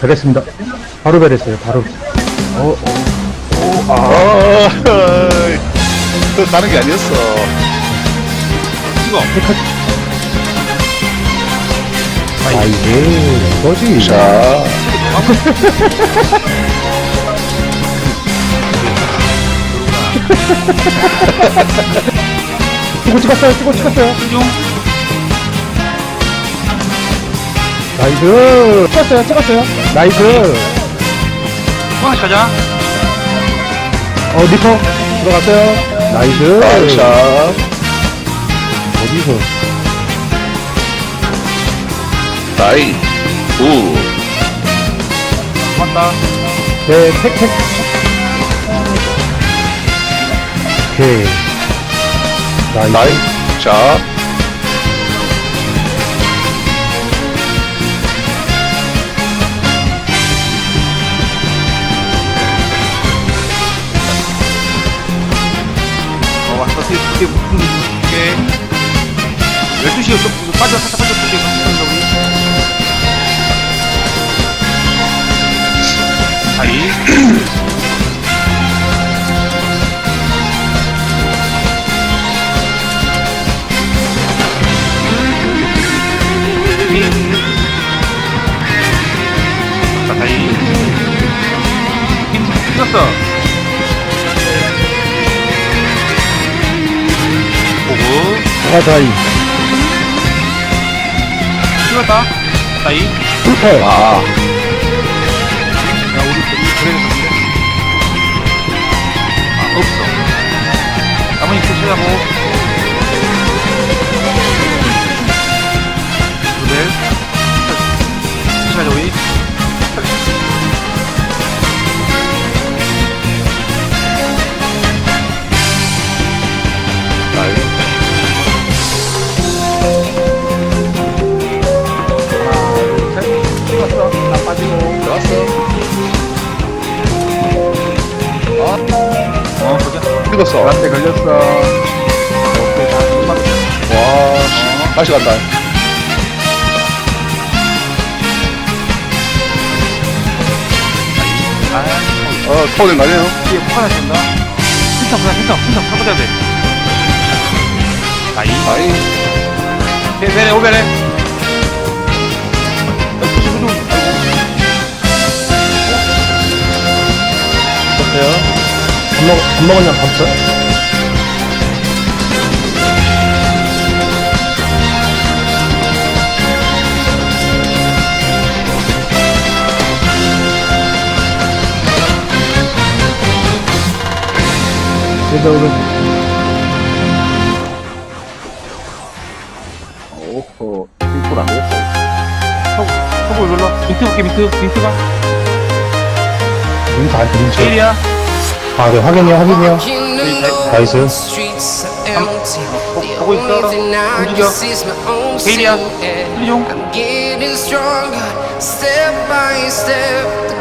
베렸습니다. 바로 베렸어요, 바로. 어, 어. 아, 그 가는 게 아니었어. 찍어. 아, 이게, 이거지. 자, 찍고 찍었어요, 찍고 찍었어요. 나이스. 찍었어요, 찍었어요. 나이스. 하나씩 가자. 어, 리퍼. 들어갔어요. 나이스. 발샷. 어디서? 나이. 우. 고맙다. 네, 택, 택. 오케이. 나이스. 나이. 자, 12시에 좀 빠져, 살짝 빠져, 볼게. 다리. 자, 다리. 힘 풀렸어. 보고. 아, 다이. 풀렸다. 다이. 풀패. 아, 야, 우리 그래 있는데. 아, 없어. 나머지 또 찾아보. 두벨. 시간 우리. 나이. 와, 나한테 걸렸어. 오케이, 다 끝났어. 씨. 다시 간다. 아, 어, 토는 가네요. 뒤에 폭 하나 쏜다. pinta 보자, pinta, pinta, 타보자 돼. 나이. 나이. 네, 네네, 오베네. 먹, 밥 먹었냐, 밥도? 그래도 오늘 오호, 이걸 안 되겠어. 서보 이걸로. 민트 볼게, 민트. 민트가. 눈다안 들린 척. 제일이야. 아, 네, 확인이요, 확인이요. 나이스. 보고 있어. 움직여. 제일이야. 틀리종.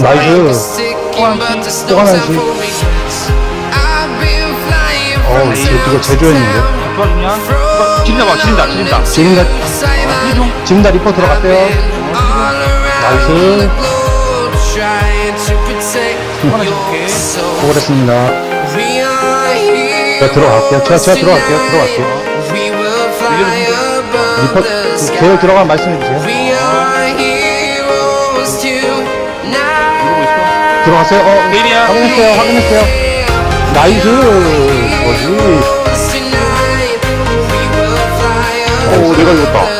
나이스. 또 하나지. 어우, 이거. 도와주냐? 어, 지린다 봐, 지린다, 지린다. 틀리종. 지금다 리퍼 들어갔대요. 나이스. 수고했습니다. 제가 들어갈게요. 제가, 제가 들어갈게요. 들어갈게요. 리퍼, 그 계열 들어가면 말씀해주세요. 들어갔어요? 어. 확인했어요. 확인했어요. 나이스. 뭐지? 오, 내가 이겼다.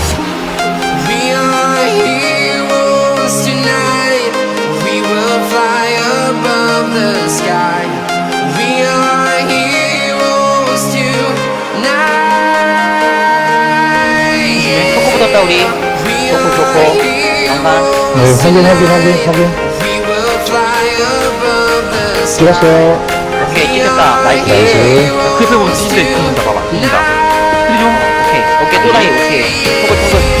붙었다 우리 We 좋고, 좋고. heroes 네, 확인, 확인, 확인, 확인. We will fly above the sky. 찍었어요. 오케이 찍혔다 나이스 나이스. 크리페 보면 뒤진다 뒤진다 봐봐 뒤진다 크리 좀 오케이 오케이 또 나이 오케이 토글 토글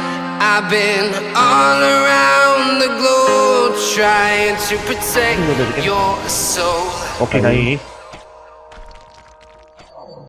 I've been all around the globe trying to protect your soul. Okay, guys.